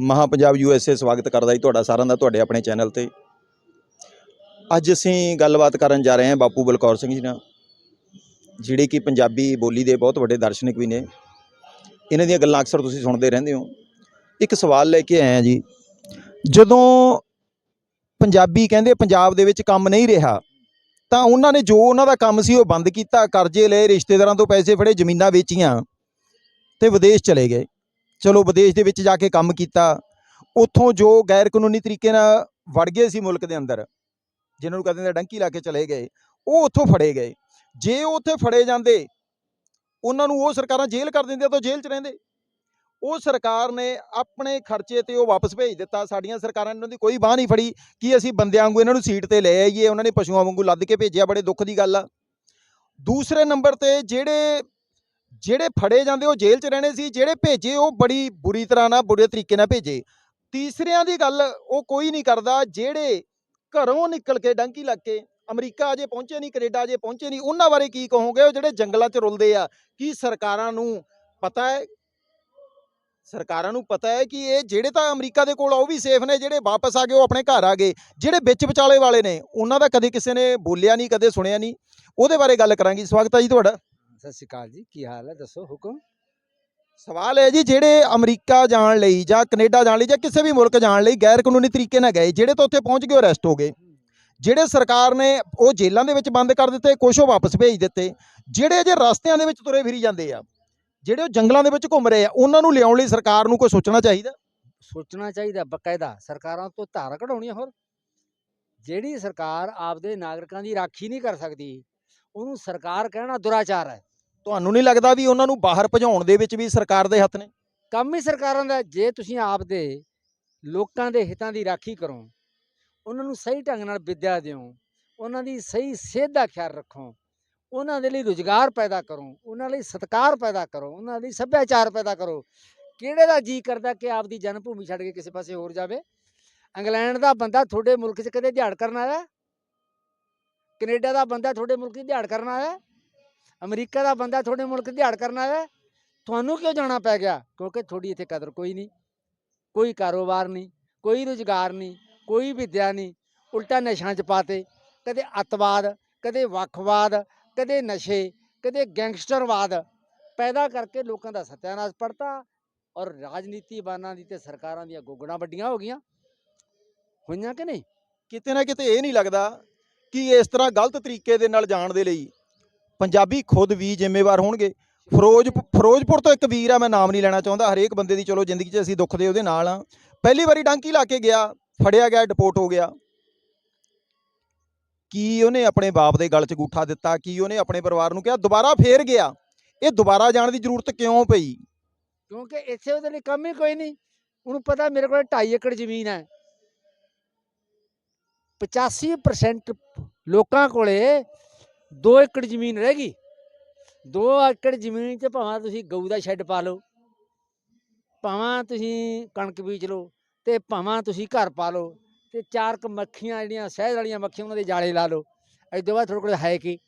ਮਹਾ ਪੰਜਾਬ ਯੂਐਸਏ ਸਵਾਗਤ ਕਰਦਾ ਜੀ ਤੁਹਾਡਾ ਸਾਰਿਆਂ ਦਾ ਤੁਹਾਡੇ ਆਪਣੇ ਚੈਨਲ ਤੇ। ਅੱਜ ਅਸੀਂ ਗੱਲਬਾਤ ਕਰਨ ਜਾ ਰਹੇ ਹਾਂ ਬਾਪੂ ਬਲਕੌਰ ਸਿੰਘ ਜੀ ਨਾਲ, ਜਿਹੜੇ ਕਿ ਪੰਜਾਬੀ ਬੋਲੀ ਦੇ ਬਹੁਤ ਵੱਡੇ ਦਾਰਸ਼ਨਿਕ ਵੀ ਨੇ। ਇਹਨਾਂ ਦੀਆਂ ਗੱਲਾਂ ਅਕਸਰ ਤੁਸੀਂ ਸੁਣਦੇ ਰਹਿੰਦੇ ਹੋ। ਇੱਕ ਸਵਾਲ ਲੈ ਕੇ ਆਏ ਆ ਜੀ, ਜਦੋਂ ਪੰਜਾਬੀ ਕਹਿੰਦੇ ਪੰਜਾਬ ਦੇ ਵਿੱਚ ਕੰਮ ਨਹੀਂ ਰਿਹਾ, ਤਾਂ ਉਹਨਾਂ ਨੇ ਜੋ ਉਹਨਾਂ ਦਾ ਕੰਮ ਸੀ ਉਹ ਬੰਦ ਕੀਤਾ, ਕਰਜ਼ੇ ਲਏ, ਰਿਸ਼ਤੇਦਾਰਾਂ ਤੋਂ ਪੈਸੇ ਫੜੇ, ਜ਼ਮੀਨਾਂ ਵੇਚੀਆਂ ਤੇ ਵਿਦੇਸ਼ ਚਲੇ ਗਏ। ਚਲੋ ਵਿਦੇਸ਼ ਦੇ ਵਿੱਚ ਜਾ ਕੇ ਕੰਮ ਕੀਤਾ। ਉੱਥੋਂ ਜੋ ਗੈਰ ਕਾਨੂੰਨੀ ਤਰੀਕੇ ਨਾਲ ਵੜ ਗਏ ਸੀ ਮੁਲਕ ਦੇ ਅੰਦਰ, ਜਿਨ੍ਹਾਂ ਨੂੰ ਕਹਿੰਦੇ ਨੇ ਡੰਕੀ ਲਾ ਕੇ ਚਲੇ ਗਏ, ਉਹ ਉੱਥੋਂ ਫੜੇ ਗਏ। ਜੇ ਉਹ ਉੱਥੇ ਫੜੇ ਜਾਂਦੇ, ਉਹਨਾਂ ਨੂੰ ਉਹ ਸਰਕਾਰਾਂ ਜੇਲ੍ਹ ਕਰ ਦਿੰਦੀਆਂ ਤਾਂ ਜੇਲ੍ਹ 'ਚ ਰਹਿੰਦੇ। ਉਹ ਸਰਕਾਰ ਨੇ ਆਪਣੇ ਖਰਚੇ ਤੇ ਉਹ ਵਾਪਸ ਭੇਜ ਦਿੱਤਾ। ਸਾਡੀਆਂ ਸਰਕਾਰਾਂ ਨੇ ਉਹਨਾਂ ਦੀ ਕੋਈ ਬਾਹ ਨਹੀਂ ਫੜੀ ਕਿ ਅਸੀਂ ਬੰਦਿਆਂ ਵਾਂਗੂ ਇਹਨਾਂ ਨੂੰ ਸੀਟ ਤੇ ਲੈ ਆਈਏ, ਉਹਨਾਂ ਨੇ ਪਸ਼ੂਆਂ ਵਾਂਗੂ ਲੱਦ ਕੇ ਭੇਜਿਆ, ਬੜੇ ਦੁੱਖ ਦੀ ਗੱਲ ਆ। ਦੂਸਰੇ ਨੰਬਰ ਤੇ ਜਿਹੜੇ ਜਿਹੜੇ ਫੜੇ ਜਾਂਦੇ ਉਹ ਜੇਲ੍ਹ 'ਚ ਰਹਿਣੇ ਸੀ, ਜਿਹੜੇ ਭੇਜੇ ਉਹ ਬੜੀ ਬੁਰੀ ਤਰ੍ਹਾਂ ਨਾਲ ਬੁਰੇ ਤਰੀਕੇ ਨਾਲ ਭੇਜੇ। ਤੀਸਰਿਆਂ ਦੀ ਗੱਲ ਉਹ ਕੋਈ ਨਹੀਂ ਕਰਦਾ, ਜਿਹੜੇ ਘਰੋਂ ਨਿਕਲ ਕੇ ਡੰਕੀ ਲੱਗ ਕੇ ਅਮਰੀਕਾ ਅਜੇ ਪਹੁੰਚੇ ਨਹੀਂ, ਕੈਨੇਡਾ ਅਜੇ ਪਹੁੰਚੇ ਨਹੀਂ, ਉਹਨਾਂ ਬਾਰੇ ਕੀ ਕਹੋਗੇ? ਉਹ ਜਿਹੜੇ ਜੰਗਲਾਂ 'ਚ ਰੁਲਦੇ ਆ, ਕੀ ਸਰਕਾਰਾਂ ਨੂੰ ਪਤਾ ਹੈ? ਸਰਕਾਰਾਂ ਨੂੰ ਪਤਾ ਹੈ ਕਿ ਇਹ ਜਿਹੜੇ ਤਾਂ ਅਮਰੀਕਾ ਦੇ ਕੋਲ ਉਹ ਵੀ ਸੇਫ ਨੇ, ਜਿਹੜੇ ਵਾਪਸ ਆ ਗਏ, ਉਹ ਆਪਣੇ ਘਰ ਆ ਗਏ। ਜਿਹੜੇ ਵਿੱਚ ਵਿਚਾਲੇ ਵਾਲੇ ਨੇ, ਉਹਨਾਂ ਦਾ ਕਦੇ ਕਿਸੇ ਨੇ ਬੋਲਿਆ ਨਹੀਂ, ਕਦੇ ਸੁਣਿਆ ਨਹੀਂ। ਉਹਦੇ ਬਾਰੇ ਗੱਲ ਕਰਾਂਗੇ। ਸਵਾਗਤ ਹੈ ਜੀ ਤੁਹਾਡਾ। ਸਤਿ ਸ਼੍ਰੀ ਅਕਾਲ ਜੀ ਕੀ ਹਾਲ ਹੈ? ਦੱਸੋ ਹੁਕਮ? ਸਵਾਲ ਹੈ ਜੀ ਜਿਹੜੇ ਅਮਰੀਕਾ ਜਾਣ ਲਈ ਜਾਂ ਕੈਨੇਡਾ ਜਾਣ ਲਈ ਜਾਂ ਕਿਸੇ ਵੀ ਮੁਲਕ ਜਾਣ ਲਈ ਗੈਰ ਕਾਨੂੰਨੀ ਤਰੀਕੇ ਨਾਲ ਗਏ ਜਿਹੜੇ ਤਾਂ ਉੱਥੇ ਪਹੁੰਚ ਗਏ ਅਰੈਸਟ ਹੋ ਗਏ। ਜਿਹੜੇ ਸਰਕਾਰ ਨੇ ਉਹ ਜੇਲ੍ਹਾਂ ਦੇ ਵਿੱਚ ਬੰਦ ਕਰ ਦਿੱਤੇ ਕੁਛ ਉਹ ਵਾਪਸ ਭੇਜ ਦਿੱਤੇ। ਜਿਹੜੇ ਅਜੇ ਰਸਤਿਆਂ ਦੇ ਵਿੱਚ ਤੁਰੇ ਫਿਰੀ ਜਾਂਦੇ ਆ ਜਿਹੜੇ ਉਹ ਜੰਗਲਾਂ ਦੇ ਵਿੱਚ ਘੁੰਮ ਰਹੇ ਆ ਉਹਨਾਂ ਨੂੰ ਲਿਆਉਣ ਲਈ ਸਰਕਾਰ ਨੂੰ ਕੋਈ ਸੋਚਣਾ ਚਾਹੀਦਾ? ਸੋਚਣਾ ਚਾਹੀਦਾ ਬਕਾਇਦਾ। ਸਰਕਾਰਾਂ ਤੋਂ ਧਾਰਾ ਕਢਾਉਣੀਆਂ ਹੋਰ। ਜਿਹੜੀ ਸਰਕਾਰ ਆਪਦੇ ਨਾਗਰਿਕਾਂ ਦੀ ਰਾਖੀ ਨਹੀਂ ਕਰ ਸਕਦੀ ਉਹਨੂੰ ਸਰਕਾਰ ਕਹਿਣਾ ਦੁਰਾਚਾਰ ਹੈ। ਤੁਹਾਨੂੰ ਨਹੀਂ ਲੱਗਦਾ ਵੀ ਉਹਨਾਂ ਨੂੰ ਬਾਹਰ ਭਜਾਉਣ ਦੇ ਵਿੱਚ ਵੀ ਸਰਕਾਰ ਦੇ ਹੱਥ ਨੇ? ਕੰਮ ਹੀ ਸਰਕਾਰਾਂ ਦਾ ਜੇ ਤੁਸੀਂ ਆਪ ਦੇ ਲੋਕਾਂ ਦੇ ਹਿੱਤਾਂ ਦੀ ਰਾਖੀ ਕਰੋ, ਉਹਨਾਂ ਨੂੰ ਸਹੀ ਢੰਗ ਨਾਲ ਵਿੱਦਿਆ ਦਿਓ, ਉਹਨਾਂ ਦੀ ਸਹੀ ਸਿਹਤ ਦਾ ਖਿਆਲ ਰੱਖੋ, ਉਹਨਾਂ ਦੇ ਲਈ ਰੁਜ਼ਗਾਰ ਪੈਦਾ ਕਰੋ, ਉਹਨਾਂ ਲਈ ਸਤਿਕਾਰ ਪੈਦਾ ਕਰੋ, ਉਹਨਾਂ ਲਈ ਸੱਭਿਆਚਾਰ ਪੈਦਾ ਕਰੋ। ਕਿਹੜੇ ਦਾ ਜੀ ਕਰਦਾ ਕਿ ਆਪਦੀ ਜਨਮ ਭੂਮੀ ਛੱਡ ਕੇ ਕਿਸੇ ਪਾਸੇ ਹੋਰ ਜਾਵੇ? ਇੰਗਲੈਂਡ ਦਾ ਬੰਦਾ ਤੁਹਾਡੇ ਮੁਲਕ 'ਚ ਕਦੇ ਦਿਹਾੜ ਕਰਨ ਆਇਆ? ਕੈਨੇਡਾ ਦਾ ਬੰਦਾ ਤੁਹਾਡੇ ਮੁਲਕ 'ਚ ਦਿਹਾੜ ਕਰਨ ਆਇਆ? ਅਮਰੀਕਾ ਦਾ ਬੰਦਾ ਤੁਹਾਡੇ ਮੁਲਕ ਦਿਹਾੜ ਕਰਨ ਆਇਆ ਤੁਹਾਨੂੰ ਕਿਉਂ ਜਾਣਾ ਪੈ ਗਿਆ? ਕਿਉਂਕਿ ਤੁਹਾਡੀ ਇੱਥੇ ਕਦਰ ਕੋਈ ਨਹੀਂ, ਕੋਈ ਕਾਰੋਬਾਰ ਨਹੀਂ, ਕੋਈ ਰੁਜ਼ਗਾਰ ਨਹੀਂ, ਕੋਈ ਵਿੱਦਿਆ ਨਹੀਂ, ਉਲਟਾ ਨਸ਼ਿਆਂ 'ਚ ਪਾਤੇ। ਕਦੇ ਅੱਤਵਾਦ, ਕਦੇ ਵੱਖਵਾਦ, ਕਦੇ ਨਸ਼ੇ, ਕਦੇ ਗੈਂਗਸਟਰਵਾਦ। ਪੈਦਾ ਕਰਕੇ ਲੋਕਾਂ ਦਾ ਸਤਿਆਨਾਸ਼ ਪੜਤਾ ਔਰ ਰਾਜਨੀਤੀਵਾਨਾਂ ਦੀ ਤੇ ਸਰਕਾਰਾਂ ਦੀਆਂ ਗੋਗੜਾਂ ਵੱਡੀਆਂ ਹੋ ਗਈਆਂ। ਹੋਈਆਂ ਕਿ ਨਹੀਂ? ਕਿਤੇ ਨਾ ਕਿਤੇ ਇਹ ਨਹੀਂ ਲੱਗਦਾ ਕਿ ਇਸ ਤਰ੍ਹਾਂ ਗਲਤ ਤਰੀਕੇ ਦੇ ਨਾਲ ਜਾਣ ਦੇ ਲਈ ਪੰਜਾਬੀ ਖੁਦ ਵੀ ਜ਼ਿੰਮੇਵਾਰ ਹੋਣਗੇ। ਫਿਰੋਜ਼ ਫਿਰੋਜ਼ਪੁਰ ਤੋਂ ਇੱਕ ਵੀਰ ਆ ਮੈਂ ਨਾਮ ਨਹੀਂ ਲੈਣਾ ਚਾਹੁੰਦਾ ਹਰੇਕ ਬੰਦੇ ਦੀ ਚਲੋ ਜ਼ਿੰਦਗੀ 'ਚ ਅਸੀਂ ਦੁੱਖ ਦੇ ਉਹਦੇ ਨਾਲ ਆ। ਪਹਿਲੀ ਵਾਰੀ ਡਾਂਕੀ ਲਾ ਕੇ ਗਿਆ ਫੜਿਆ ਗਿਆ ਡਿਪੋਰਟ ਹੋ ਗਿਆ। ਕੀ ਉਹਨੇ ਆਪਣੇ ਬਾਪ ਦੇ ਗਲ 'ਚ ਗੂਠਾ ਦਿੱਤਾ ਕੀ ਉਹਨੇ ਆਪਣੇ ਪਰਿਵਾਰ ਨੂੰ ਕਿਹਾ? ਦੁਬਾਰਾ ਫੇਰ ਗਿਆ। ਇਹ ਦੁਬਾਰਾ ਜਾਣ ਦੀ ਜ਼ਰੂਰਤ ਕਿਉਂ ਪਈ? ਕਿਉਂਕਿ ਇੱਥੇ ਉਹਦੇ ਲਈ ਕੰਮ ਹੀ ਕੋਈ ਨਹੀਂ। ਉਹਨੂੰ ਪਤਾ ਮੇਰੇ ਕੋਲ 2.5 ਏਕੜ ਜ਼ਮੀਨ ਹੈ। 85% ਲੋਕਾਂ ਕੋਲੇ 2 ਏਕੜ ਜ਼ਮੀਨ ਰਹਿ ਗਈ। 2 ਏਕੜ ਜ਼ਮੀਨ 'ਚ ਭਾਵੇਂ ਤੁਸੀਂ ਗਊ ਦਾ ਸ਼ੈੱਡ ਪਾ ਲਓ, ਭਾਵੇਂ ਤੁਸੀਂ ਕਣਕ ਬੀਜ ਲਓ ਤੇ ਭਾਵੇਂ ਤੁਸੀਂ ਘਰ ਪਾ ਲਓ ਤੇ ਚਾਰ ਕ ਮੱਖੀਆਂ ਜਿਹੜੀਆਂ, ਸ਼ਹਿਜ ਵਾਲੀਆਂ ਮੱਖੀਆਂ ਉਹਨਾਂ ਦੇ ਜਾਲੇ ਲਾ ਲਓ। ਐਦੋਂ ਬਾਅਦ ਤੁਹਾਡੇ ਕੋਲ ਹੈ ਕੀ?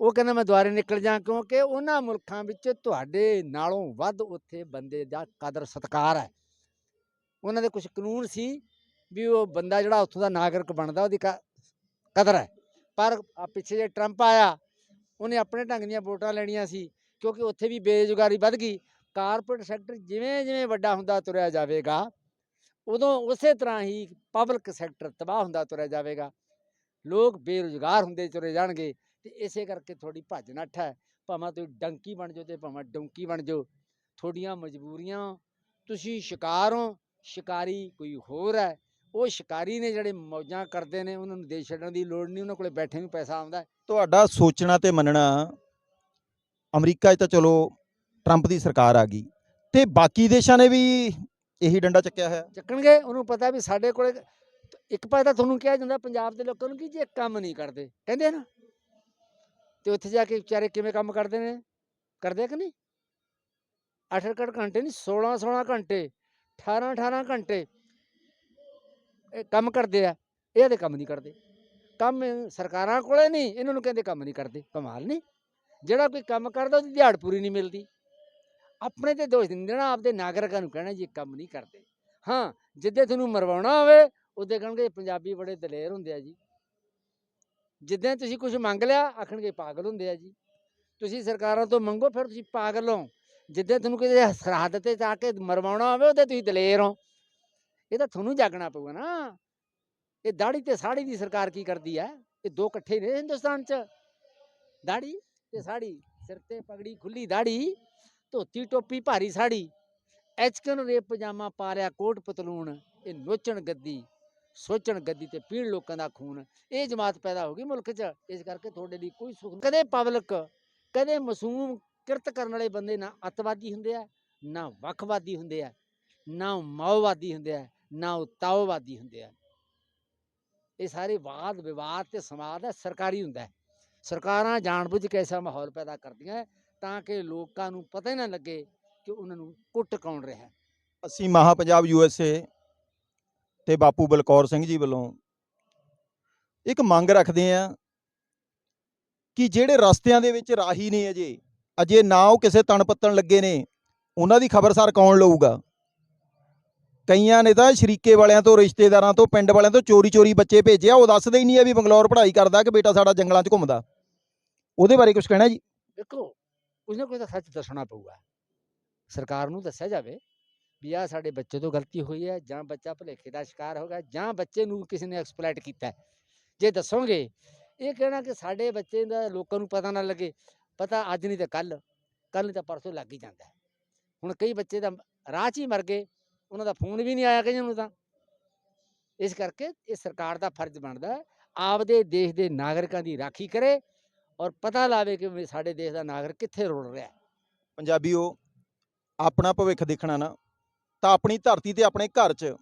ਉਹ ਕਹਿੰਦਾ ਮੈਂ ਦੁਆਰੇ ਨਿਕਲ ਜਾ ਕਿਉਂਕਿ ਉਹਨਾਂ ਮੁਲਕਾਂ ਵਿੱਚ ਤੁਹਾਡੇ ਨਾਲੋਂ ਵੱਧ ਉੱਥੇ ਬੰਦੇ ਦਾ ਕਦਰ ਸਤਕਾਰ ਹੈ। ਉਹਨਾਂ ਦੇ ਕੁਝ ਕਾਨੂੰਨ ਸੀ ਵੀ ਉਹ ਬੰਦਾ ਜਿਹੜਾ ਉੱਥੋਂ ਦਾ ਨਾਗਰਿਕ ਬਣਦਾ, ਉਹਦੀ ਕ- ਕਦਰ ਹੈ। ਪਰ ਪਿੱਛੇ ਜੇ ਟਰੰਪ ਆਇਆ, ਉਹਨੇ ਆਪਣੇ ਢੰਗ ਦੀਆਂ ਵੋਟਾਂ ਲੈਣੀਆਂ ਸੀ, ਕਿਉਂਕਿ ਉੱਥੇ ਵੀ ਬੇਰੁਜ਼ਗਾਰੀ ਵੱਧ ਗਈ। ਕਾਰਪੋਰੇਟ ਸੈਕਟਰ ਜਿਵੇਂ ਜਿਵੇਂ ਵੱਡਾ ਹੁੰਦਾ ਤੁਰਿਆ ਜਾਵੇਗਾ, ਉਦੋਂ ਉਸੇ ਤਰ੍ਹਾਂ ਹੀ ਪਬਲਿਕ ਸੈਕਟਰ ਤਬਾਹ ਹੁੰਦਾ ਤੁਰਿਆ ਜਾਵੇਗਾ। ਲੋਕ ਬੇਰੁਜ਼ਗਾਰ ਹੁੰਦੇ ਤੁਰੇ ਜਾਣਗੇ ਤੇ ਇਸੇ ਕਰਕੇ ਤੁਹਾਡੀ ਭੱਜ ਨੱਠ ਹੈ। ਭਾਵੇਂ ਤੁਸੀਂ ਡੰਕੀ ਬਣ ਜਾਓ ਤੇ ਭਾਵੇਂ ਡੌਂਕੀ ਬਣ ਜਾਓ, ਤੁਹਾਡੀਆਂ ਮਜਬੂਰੀਆਂ, ਤੁਸੀਂ ਸ਼ਿਕਾਰ ਹੋ, ਸ਼ਿਕਾਰੀ ਕੋਈ ਹੋਰ ਹੈ। ਉਹ ਸ਼ਿਕਾਰੀ ਨੇ ਜਿਹੜੇ ਮੌਜਾਂ ਕਰਦੇ ਨੇ ਉਹਨਾਂ ਨੂੰ ਦੇ ਛੱਡਣ ਦੀ ਲੋੜ ਨਹੀਂ ਉਹਨਾਂ ਕੋਲੇ ਬੈਠੇ ਨੂੰ ਪੈਸਾ ਆਉਂਦਾ। ਤੁਹਾਡਾ ਸੋਚਣਾ ਤੇ ਮੰਨਣਾ ਅਮਰੀਕਾ 'ਚ ਤਾਂ ਚਲੋ ਟਰੰਪ ਦੀ ਸਰਕਾਰ ਆ ਗਈ ਤੇ ਬਾਕੀ ਦੇਸ਼ਾਂ ਨੇ ਵੀ ਇਹੀ ਡੰਡਾ ਚੱਕਿਆ ਹੋਇਆ। ਚੱਕਣਗੇ ਉਹਨੂੰ ਪਤਾ ਵੀ ਸਾਡੇ ਕੋਲੇ ਇੱਕ ਪਾਸੇ ਤਾਂ ਤੁਹਾਨੂੰ ਕਿਹਾ ਜਾਂਦਾ ਪੰਜਾਬ ਦੇ ਲੋਕਾਂ ਨੂੰ ਕਿ ਜੇ ਕੰਮ ਨਹੀਂ ਕਰਦੇ ਕਹਿੰਦੇ ਨਾ। ਤੇ ਉੱਥੇ ਜਾ ਕੇ ਵਿਚਾਰੇ ਕਿਵੇਂ ਕੰਮ ਕਰਦੇ ਨੇ? ਕਰਦੇ ਕਿ ਨਹੀਂ? 8 ਅੱਠ ਘੰਟੇ ਨਹੀਂ 16 16 ਘੰਟੇ 18 18 ਘੰਟੇ ਕੰਮ ਕਰਦੇ ਆ, ਇਹ ਇਹਦੇ ਕੰਮ ਨਹੀਂ ਕਰਦੇ। ਕੰਮ ਸਰਕਾਰਾਂ ਕੋਲੇ ਨਹੀਂ, ਇਹਨਾਂ ਨੂੰ ਕਹਿੰਦੇ ਕੰਮ ਨਹੀਂ ਕਰਦੇ, ਕਮਾਲ ਨਹੀਂ। ਜਿਹੜਾ ਕੋਈ ਕੰਮ ਕਰਦਾ, ਉਹਦੀ ਦਿਹਾੜ ਪੂਰੀ ਨਹੀਂ ਮਿਲਦੀ। ਆਪਣੇ ਤੇ ਦੋਸ਼ ਦਿੰਦੇ ਨਾ ਆਪਦੇ ਨਾਗਰਿਕਾਂ ਨੂੰ ਕਹਿਣਾ ਜੀ, ਇਹ ਕੰਮ ਨਹੀਂ ਕਰਦੇ। ਹਾਂ, ਜਿੱਦੇ ਤੁਹਾਨੂੰ ਮਰਵਾਉਣਾ ਹੋਵੇ, ਉਹਦੇ ਕਹਣਗੇ ਪੰਜਾਬੀ ਬੜੇ ਦਲੇਰ ਹੁੰਦੇ ਆ ਜੀ। ਜਿੱਦਾਂ ਤੁਸੀਂ ਕੁਝ ਮੰਗ ਲਿਆ, ਆਖਣਗੇ ਪਾਗਲ ਹੁੰਦੇ ਆ ਜੀ। ਤੁਸੀਂ ਸਰਕਾਰਾਂ ਤੋਂ ਮੰਗੋ, ਫਿਰ ਤੁਸੀਂ ਪਾਗਲ ਹੋ। ਜਿੱਦਾਂ ਤੁਹਾਨੂੰ ਕਿਸੇ ਸਰਹੱਦ ਤੇ ਜਾ ਕੇ ਮਰਵਾਉਣਾ ਹੋਵੇ, ਉਹਦੇ ਤੁਸੀਂ ਦਲੇਰ ਹੋ। ਇਹ ਤਾਂ ਤੁਹਾਨੂੰ ਜਾਗਣਾ ਪਊਗਾ ਨਾ। ਇਹ ਦਾੜੀ ਤੇ ਸਾੜੀ ਦੀ ਸਰਕਾਰ ਕੀ ਕਰਦੀ ਹੈ? ਇਹ ਦੋ ਇਕੱਠੇ ਨੇ ਹਿੰਦੁਸਤਾਨ 'ਚ। ਦਾੜੀ ਤੇ ਸਾੜੀ, ਸਿਰ ਤੇ ਪਗੜੀ, ਖੁੱਲੀ ਦਾੜੀ ਧੋਤੀ ਟੋਪੀ, ਭਾਰੀ ਸਾੜੀ। ਐਚਕਨ ਰੇਪ ਪਜਾਮਾ ਪਾ ਲਿਆ ਕੋਟ ਪਤਲੂਣ ਇਹ ਨੋਚਣ ਗੱਦੀ, ਸੋਚਣ ਗੱਦੀ ਤੇ ਪੀਣ ਲੋਕਾਂ ਦਾ ਖੂਨ। ਇਹ ਜਮਾਤ ਪੈਦਾ ਹੋ ਗਈ ਮੁਲਕ 'ਚ। ਇਸ ਕਰਕੇ ਤੁਹਾਡੇ ਲਈ ਕੋਈ ਸੁੱਖ ਕਦੇ ਪਬਲਿਕ, ਕਦੇ ਮਾਸੂਮ ਕਿਰਤ ਕਰਨ ਵਾਲੇ ਬੰਦੇ ਨਾ ਅੱਤਵਾਦੀ ਹੁੰਦੇ ਆ, ਨਾ ਵੱਖਵਾਦੀ ਹੁੰਦੇ ਆ, ਨਾ ਮਾਓਵਾਦੀ ਹੁੰਦੇ ਆ। ਨਾ ਉਹ ਤਾਓਵਾਦੀ ਹੁੰਦੇ ਆ ਇਹ ਸਾਰੇ ਵਾਦ, ਵਿਵਾਦ ਤੇ ਸਮਾਦ ਹੈ, ਸਰਕਾਰੀ ਹੁੰਦਾ ਹੈ। ਸਰਕਾਰਾਂ ਜਾਣਬੁੱਝ ਕੇ ਐਸਾ ਮਾਹੌਲ ਪੈਦਾ ਕਰਦੀਆਂ ਤਾਂ ਕਿ ਲੋਕਾਂ ਨੂੰ ਪਤਾ ਹੀ ਨਾ ਲੱਗੇ ਕਿ ਉਹਨਾਂ ਨੂੰ ਕੁੱਟ ਕੌਣ ਰਿਹਾ ਅਸੀਂ ਮਹਾ ਪੰਜਾਬ ਯੂਐਸਏ ਤੇ ਬਾਪੂ ਬਲਕੌਰ ਸਿੰਘ ਜੀ ਵੱਲੋਂ ਇੱਕ ਮੰਗ ਰੱਖਦੇ ਆ ਕਿ ਜਿਹੜੇ ਰਸਤਿਆਂ ਦੇ ਵਿੱਚ ਰਾਹੀ ਨੇ ਅਜੇ ਅਜੇ ਨਾ ਉਹ ਕਿਸੇ ਤਣ ਪੱਤਣ ਲੱਗੇ ਨੇ, ਉਹਨਾਂ ਦੀ ਖਬਰਸਾਰ ਕੌਣ ਲਊਗਾ? ਕਈਆਂ ਨੇ ਤਾਂ ਸ਼ਰੀਕੇ ਵਾਲਿਆਂ ਤੋਂ, ਰਿਸ਼ਤੇਦਾਰਾਂ ਤੋਂ, ਪਿੰਡ ਵਾਲਿਆਂ ਤੋਂ ਚੋਰੀ ਚੋਰੀ ਬੱਚੇ ਭੇਜਿਆ। ਉਹ ਦੱਸਦੇ ਹੀ ਨਹੀਂ ਆ ਵੀ ਬੰਗਲੌਰ ਪੜ੍ਹਾਈ ਕਰਦਾ ਕਿ ਬੇਟਾ ਸਾਡਾ ਜੰਗਲਾਂ 'ਚ ਘੁੰਮਦਾ। ਉਹਦੇ ਬਾਰੇ ਕੁਝ ਕਹਿਣਾ ਜੀ? ਦੇਖੋ ਕੁਝ ਨਾ ਕੁਝ ਤਾਂ ਸੱਚ ਦੱਸਣਾ ਪਊਗਾ। ਸਰਕਾਰ ਨੂੰ ਦੱਸਿਆ ਜਾਵੇ ਵੀ ਆ ਸਾਡੇ ਬੱਚੇ ਤੋਂ ਗਲਤੀ ਹੋਈ ਹੈ, ਜਾਂ ਬੱਚਾ ਭੁਲੇਖੇ ਦਾ ਸ਼ਿਕਾਰ ਹੋ ਗਿਆ, ਜਾਂ ਬੱਚੇ ਨੂੰ ਕਿਸੇ ਨੇ ਐਕਸਪਲੋਇਟ ਕੀਤਾ ਜੇ ਦੱਸੋਗੇ, ਇਹ ਕਹਿਣਾ ਕਿ ਸਾਡੇ ਬੱਚੇ ਦਾ ਲੋਕਾਂ ਨੂੰ ਪਤਾ ਨਾ ਲੱਗੇ, ਪਤਾ ਅੱਜ ਨਹੀਂ ਤਾਂ ਕੱਲ ਕੱਲ ਨਹੀਂ ਤਾਂ ਪਰਸੋਂ ਲੱਗ ਹੀ ਜਾਂਦਾ ਹੁਣ ਕਈ ਬੱਚੇ ਦਾ ਰਾਹ 'ਚ ਹੀ ਮਰ ਗਏ ਉਹਨਾਂ ਦਾ ਫੋਨ ਵੀ ਨਹੀਂ ਆਇਆ ਕਈਆਂ ਨੂੰ ਤਾਂ। ਇਸ ਕਰਕੇ ਇਹ ਸਰਕਾਰ ਦਾ ਫਰਜ਼ ਬਣਦਾ ਆਪਦੇ ਦੇਸ਼ ਦੇ ਨਾਗਰਿਕਾਂ ਦੀ ਰਾਖੀ ਕਰੇ ਔਰ ਪਤਾ ਲਾਵੇ ਕਿ ਸਾਡੇ ਦੇਸ਼ ਦਾ ਨਾਗਰਿਕ ਕਿੱਥੇ ਰੁਲ ਰਿਹਾ ਹੈ। ਪੰਜਾਬੀਓ, ਆਪਣਾ ਭਵਿੱਖ ਦੇਖਣਾ ਨਾ, ਤਾਂ ਆਪਣੀ ਧਰਤੀ ਤੇ ਆਪਣੇ ਘਰ 'ਚ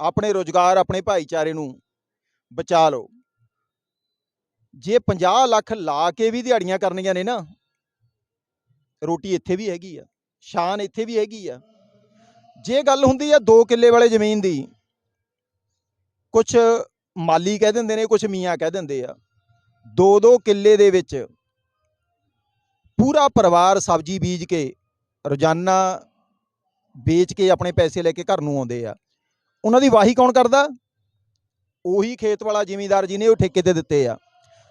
ਆਪਣੇ ਰੋਜ਼ਗਾਰ, ਆਪਣੇ ਭਾਈਚਾਰੇ ਨੂੰ ਬਚਾ ਲਓ। ਜੇ 50 ਲੱਖ ਲਾ ਕੇ ਵੀ ਦਿਹਾੜੀਆਂ ਕਰਨੀਆਂ ਨੇ ਨਾ, ਰੋਟੀ ਇੱਥੇ ਵੀ ਹੈਗੀ ਆ, ਸ਼ਾਨ ਇੱਥੇ ਵੀ ਹੈਗੀ ਆ। ਜੇ ਗੱਲ ਹੁੰਦੀ ਆ 2 ਕਿੱਲੇ ਵਾਲੇ ਜ਼ਮੀਨ ਦੀ ਕੁਝ ਮਾਲੀ ਕਹਿ ਦਿੰਦੇ ਨੇ ਕੁਝ ਮੀਆਂ ਕਹਿ ਦਿੰਦੇ ਆ 2-2 ਕਿੱਲੇ ਦੇ ਵਿੱਚ ਪੂਰਾ ਪਰਿਵਾਰ ਸਬਜ਼ੀ ਬੀਜ ਕੇ, ਰੋਜ਼ਾਨਾ ਵੇਚ ਕੇ ਆਪਣੇ ਪੈਸੇ ਲੈ ਕੇ ਘਰ ਨੂੰ ਆਉਂਦੇ ਆ, ਉਹਨਾਂ ਦੀ ਵਾਹੀ ਕੌਣ ਕਰਦਾ? ਉਹੀ ਖੇਤ ਵਾਲਾ ਜ਼ਿਮੀਂਦਾਰ ਜਿਹਨੇ ਉਹ ਠੇਕੇ ਤੇ ਦਿੱਤੇ ਆ।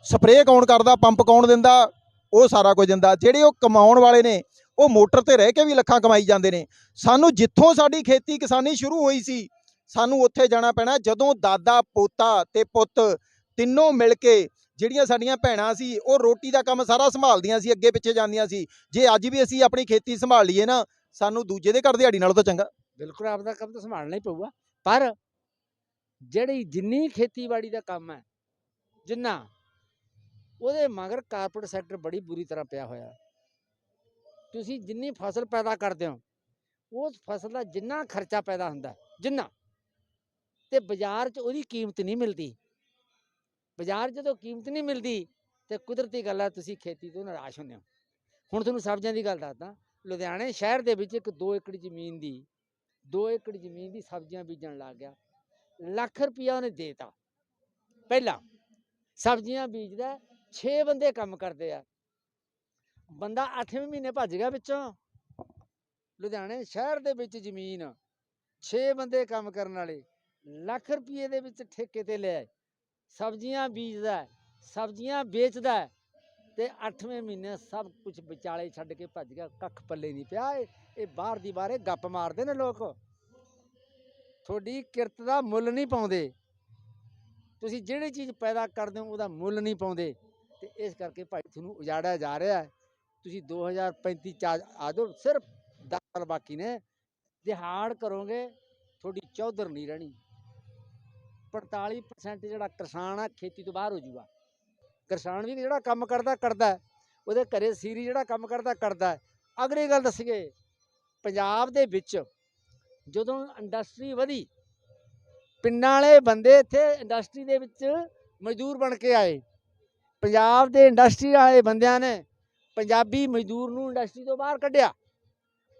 ਸਪਰੇਅ ਕੌਣ ਕਰਦਾ? ਪੰਪ ਕੌਣ ਦਿੰਦਾ? ਉਹ ਸਾਰਾ ਕੁਝ ਦਿੰਦਾ। ਜਿਹੜੇ ਉਹ ਕਮਾਉਣ ਵਾਲੇ ਨੇ ਉਹ ਮੋਟਰ ਤੇ ਰਹਿ ਕੇ ਵੀ ਲੱਖਾਂ ਕਮਾਈ ਜਾਂਦੇ ਨੇ। ਸਾਨੂੰ ਜਿੱਥੋਂ ਸਾਡੀ ਖੇਤੀ ਕਿਸਾਨੀ ਸ਼ੁਰੂ ਹੋਈ ਸੀ, ਸਾਨੂੰ ਉੱਥੇ ਜਾਣਾ ਪੈਣਾ। ਜਦੋਂ ਦਾਦਾ, ਪੋਤਾ ਤੇ ਪੁੱਤ ਤਿੰਨੋਂ ਮਿਲ ਕੇ ਜਿਹੜੀਆਂ ਸਾਡੀਆਂ ਭੈਣਾਂ ਸੀ, ਉਹ ਰੋਟੀ ਦਾ ਕੰਮ ਸਾਰਾ ਸੰਭਾਲਦੀਆਂ ਸੀ, ਅੱਗੇ ਪਿੱਛੇ ਜਾਂਦੀਆਂ ਸੀ। ਜੇ ਅੱਜ ਵੀ ਅਸੀਂ ਆਪਣੀ ਖੇਤੀ ਸੰਭਾਲ ਲਈਏ ਨਾ, ਸਾਨੂੰ ਦੂਜੇ ਦੇ ਘਰ ਦਿਹਾੜੀ ਨਾਲੋਂ ਤਾਂ ਚੰਗਾ। ਬਿਲਕੁਲ, ਆਪਦਾ ਕੰਮ ਤਾਂ ਸੰਭਾਲਣਾ ਹੀ ਪਊਗਾ। ਪਰ ਜਿਹੜੀ ਜਿੰਨੀ ਖੇਤੀਬਾੜੀ ਦਾ ਕੰਮ ਹੈ, ਜਿੰਨਾ, ਉਹਦੇ ਮਗਰ ਕਾਰਪੋਰੇਟ ਸੈਕਟਰ ਬੜੀ ਬੁਰੀ ਤਰ੍ਹਾਂ ਪਿਆ ਹੋਇਆ। ਤੁਸੀਂ ਜਿੰਨੀ ਫਸਲ ਪੈਦਾ ਕਰਦੇ ਹੋ, ਉਸ ਫਸਲ ਦਾ ਜਿੰਨਾ ਖਰਚਾ ਪੈਦਾ ਹੁੰਦਾ, ਜਿੰਨਾ। ਤੇ ਬਾਜ਼ਾਰ 'ਚ ਉਹਦੀ ਕੀਮਤ ਨਹੀਂ ਮਿਲਦੀ। ਬਾਜ਼ਾਰ ਜਦੋਂ ਕੀਮਤ ਨਹੀਂ ਮਿਲਦੀ, ਤੇ ਕੁਦਰਤੀ ਗੱਲ ਹੈ ਤੁਸੀਂ ਖੇਤੀ ਤੋਂ ਨਿਰਾਸ਼ ਹੁੰਦੇ ਹੋ। ਹੁਣ ਤੁਹਾਨੂੰ ਸਬਜ਼ੀਆਂ ਦੀ ਗੱਲ ਦੱਸਦਾ, ਲੁਧਿਆਣੇ ਸ਼ਹਿਰ ਦੇ ਵਿੱਚ ਇੱਕ 2 ਏਕੜ ਜ਼ਮੀਨ ਦੀ 2 ਏਕੜ ਜ਼ਮੀਨ ਦੀ ਸਬਜ਼ੀਆਂ ਬੀਜਣ ਲੱਗ ਗਿਆ। ਲੱਖ ਰੁਪਇਆ ਉਹਨੇ ਦੇਤਾ। ਪਹਿਲਾਂ ਸਬਜ਼ੀਆਂ ਬੀਜਦਾ 6 ਬੰਦੇ ਕੰਮ ਕਰਦੇ ਆ। ਬੰਦਾ 8ਵੇਂ ਮਹੀਨੇ ਭੱਜ ਗਿਆ ਵਿੱਚੋਂ। ਲੁਧਿਆਣੇ ਸ਼ਹਿਰ ਦੇ ਵਿੱਚ ਜ਼ਮੀਨ 6 ਬੰਦੇ ਕੰਮ ਕਰਨ ਵਾਲੇ ਲੱਖ ਰੁਪਏ ਦੇ ਵਿੱਚ ਠੇਕੇ ਤੇ ਲਿਆ ਸਬਜ਼ੀਆਂ ਬੀਜਦਾ ਸਬਜ਼ੀਆਂ ਵੇਚਦਾ ਹੈ, ਤੇ 8ਵੇਂ ਮਹੀਨੇ ਸਭ ਕੁਝ ਵਿਚਾਲੇ ਛੱਡ ਕੇ ਭੱਜ ਗਿਆ ਕੱਖ ਪੱਲੇ ਨਹੀਂ ਪਿਆ ਇਹ ਬਾਹਰ ਦੀ ਬਾਹਰੇ ਗੱਪ ਮਾਰਦੇ ਨੇ ਲੋਕ। ਤੁਹਾਡੀ ਕਿਰਤ ਦਾ ਮੁੱਲ ਨਹੀਂ ਪਾਉਂਦੇ। ਤੁਸੀਂ ਜਿਹੜੀ ਚੀਜ਼ ਪੈਦਾ ਕਰਦੇ ਹੋ ਉਹਦਾ ਮੁੱਲ ਨਹੀਂ ਪਾਉਂਦੇ ਤੇ ਇਸ ਕਰਕੇ ਭਾਈ ਤੁਹਾਨੂੰ ਉਜਾੜਿਆ ਜਾ ਰਿਹਾ ਹੈ। ਤੁਸੀਂ 2035 ਚ ਆ ਆ ਜਾਓ, ਸਿਰਫ 10 ਸਾਲ ਬਾਕੀ ਨੇ। ਦਿਹਾੜ ਕਰੋਗੇ, ਤੁਹਾਡੀ ਚੌਧਰ ਨਹੀਂ ਰਹਿਣੀ। 45% ਜਿਹੜਾ ਕਿਸਾਨ ਆ, ਖੇਤੀ ਤੋਂ ਬਾਹਰ ਹੋ ਜੂਗਾ। ਕਿਸਾਨ ਵੀ ਜਿਹੜਾ ਕੰਮ ਕਰਦਾ ਕਰਦਾ ਉਹਦੇ ਘਰੇ ਸੀਰੀ ਜਿਹੜਾ ਕੰਮ ਕਰਦਾ ਕਰਦਾ ਅਗਲੀ ਗੱਲ ਦੱਸੀਏ, ਪੰਜਾਬ ਦੇ ਵਿੱਚ ਜਦੋਂ ਇੰਡਸਟਰੀ ਵਧੀ, ਪਿੰਡਾਂ ਵਾਲੇ ਬੰਦੇ ਇੱਥੇ ਇੰਡਸਟਰੀ ਦੇ ਵਿੱਚ ਮਜ਼ਦੂਰ ਬਣ ਕੇ ਆਏ। ਪੰਜਾਬ ਦੇ ਇੰਡਸਟਰੀ ਵਾਲੇ ਬੰਦਿਆਂ ਨੇ ਪੰਜਾਬੀ ਮਜ਼ਦੂਰ ਨੂੰ ਇੰਡਸਟਰੀ ਤੋਂ ਬਾਹਰ ਕੱਢਿਆ।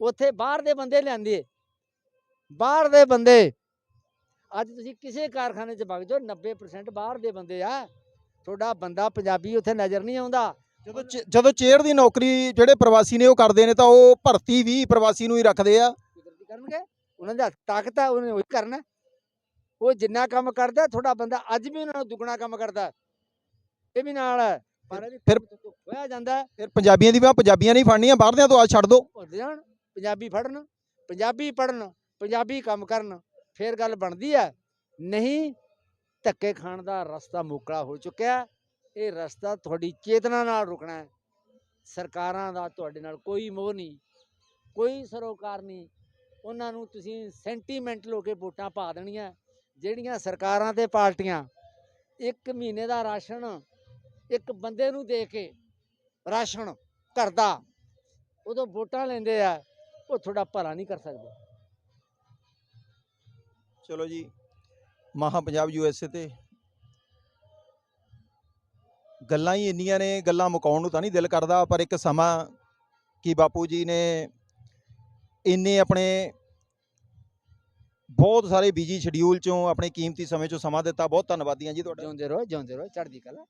ਉੱਥੇ ਬਾਹਰ ਦੇ ਬੰਦੇ ਲਿਆਂਦੇ। ਬਾਹਰ ਦੇ ਬੰਦੇ ਅੱਜ ਤੁਸੀਂ ਕਿਸੇ ਕਾਰਖਾਨੇ 'ਚ ਵਗ ਜਾਓ 90% ਬਾਹਰ ਦੇ ਬੰਦੇ ਆ। ਤੁਹਾਡਾ ਬੰਦਾ ਪੰਜਾਬੀ ਉੱਥੇ ਨਜ਼ਰ ਨਹੀਂ ਆਉਂਦਾ। ਜਦੋਂ ਜਦੋਂ ਚੇਅਰ ਦੀ ਨੌਕਰੀ ਜਿਹੜੇ ਪ੍ਰਵਾਸੀ ਨੇ ਉਹ ਕਰਦੇ ਨੇ ਤਾਂ ਉਹ ਭਰਤੀ ਵੀ ਪ੍ਰਵਾਸੀ ਨੂੰ ਹੀ ਰੱਖਦੇ ਆ। ਕਰਨਗੇ। ਉਹਨਾਂ ਦੇ ਤਾਕਤ ਆ ਉਹਨੇ ਉਹੀ ਕਰਨਾ। ਉਹ ਜਿੰਨਾ ਕੰਮ ਕਰਦਾ ਥੋੜਾ ਬੰਦਾ ਅੱਜ ਵੀ ਉਹਨਾਂ ਨੂੰ ਦੁੱਗਣਾ ਕੰਮ ਕਰਦਾ। ਇਹ ਵੀ ਨਾਲ ਹੈ ਫਿਰ- ਹੋਇਆ ਜਾਂਦਾ ਹੈ। ਫਿਰ ਪੰਜਾਬੀਆਂ ਦੀ ਬਾਹ ਪੰਜਾਬੀਆਂ ਨਹੀਂ ਫੜਨੀਆਂ ਬਾਹਰਲਿਆਂ ਤੋਂ ਆ ਛੱਡ ਦੋ। ਭੁੱਲ ਜਾਣ ਪੰਜਾਬੀ ਪੜਨ ਪੰਜਾਬੀ ਪੜਨ ਪੰਜਾਬੀ ਕੰਮ ਕਰਨ ਫੇਰ ਗੱਲ ਬਣਦੀ ਹੈ। ਨਹੀਂ ਧੱਕੇ ਖਾਣ ਦਾ ਰਸਤਾ ਮੋਕਲਾ ਹੋ ਚੁੱਕਿਆ ਹੈ। ਇਹ ਰਸਤਾ ਤੁਹਾਡੀ ਚੇਤਨਾ ਨਾਲ ਰੁਕਣਾ ਹੈ। ਸਰਕਾਰਾਂ ਦਾ ਤੁਹਾਡੇ ਨਾਲ ਕੋਈ ਮੋਹ ਨਹੀਂ ਕੋਈ ਸਰੋਕਾਰ ਨਹੀਂ। ਉਹਨਾਂ ਨੂੰ ਤੁਸੀਂ ਸੈਂਟੀਮੈਂਟਲ ਹੋ ਕੇ ਵੋਟਾਂ ਪਾ ਦੇਣੀਆਂ। ਜਿਹੜੀਆਂ ਸਰਕਾਰਾਂ ਤੇ ਪਾਰਟੀਆਂ ਇੱਕ ਮਹੀਨੇ ਦਾ ਰਾਸ਼ਨ ਇੱਕ ਬੰਦੇ ਨੂੰ ਦੇ ਕੇ ਰਾਸ਼ਨ ਘਰ ਦਾ ਉਦੋਂ ਵੋਟਾਂ ਲੈਂਦੇ ਆ ਉਹ ਥੋੜਾ ਭਲਾ ਨਹੀਂ ਕਰ ਸਕਦੇ। ਚਲੋ ਜੀ ਮਹਾ ਪੰਜਾਬ ਯੂਐਸਏ ਤੇ ਗੱਲਾਂ ਹੀ ਇੰਨੀਆਂ ਨੇ ਗੱਲਾਂ ਮੁਕਾਉਣ ਨੂੰ ਤਾਂ ਨਹੀਂ ਦਿਲ ਕਰਦਾ ਪਰ ਇੱਕ ਸਮਾਂ ਕਿ ਬਾਪੂ ਜੀ ਨੇ ਇੰਨੇ ਆਪਣੇ ਬਹੁਤ ਸਾਰੇ ਬਿਜ਼ੀ ਸ਼ਡਿਊਲ ਚੋਂ ਆਪਣੇ ਕੀਮਤੀ ਸਮੇਂ ਚੋਂ ਸਮਾਂ ਦਿੱਤਾ ਬਹੁਤ ਧੰਨਵਾਦੀਆਂ ਜੀ ਤੁਹਾਡਾ। ਜਿਉਂਦੇ ਰਹੋ ਜਿਉਂਦੇ ਰਹੋ ਚੜ੍ਹਦੀ ਕਲਾ।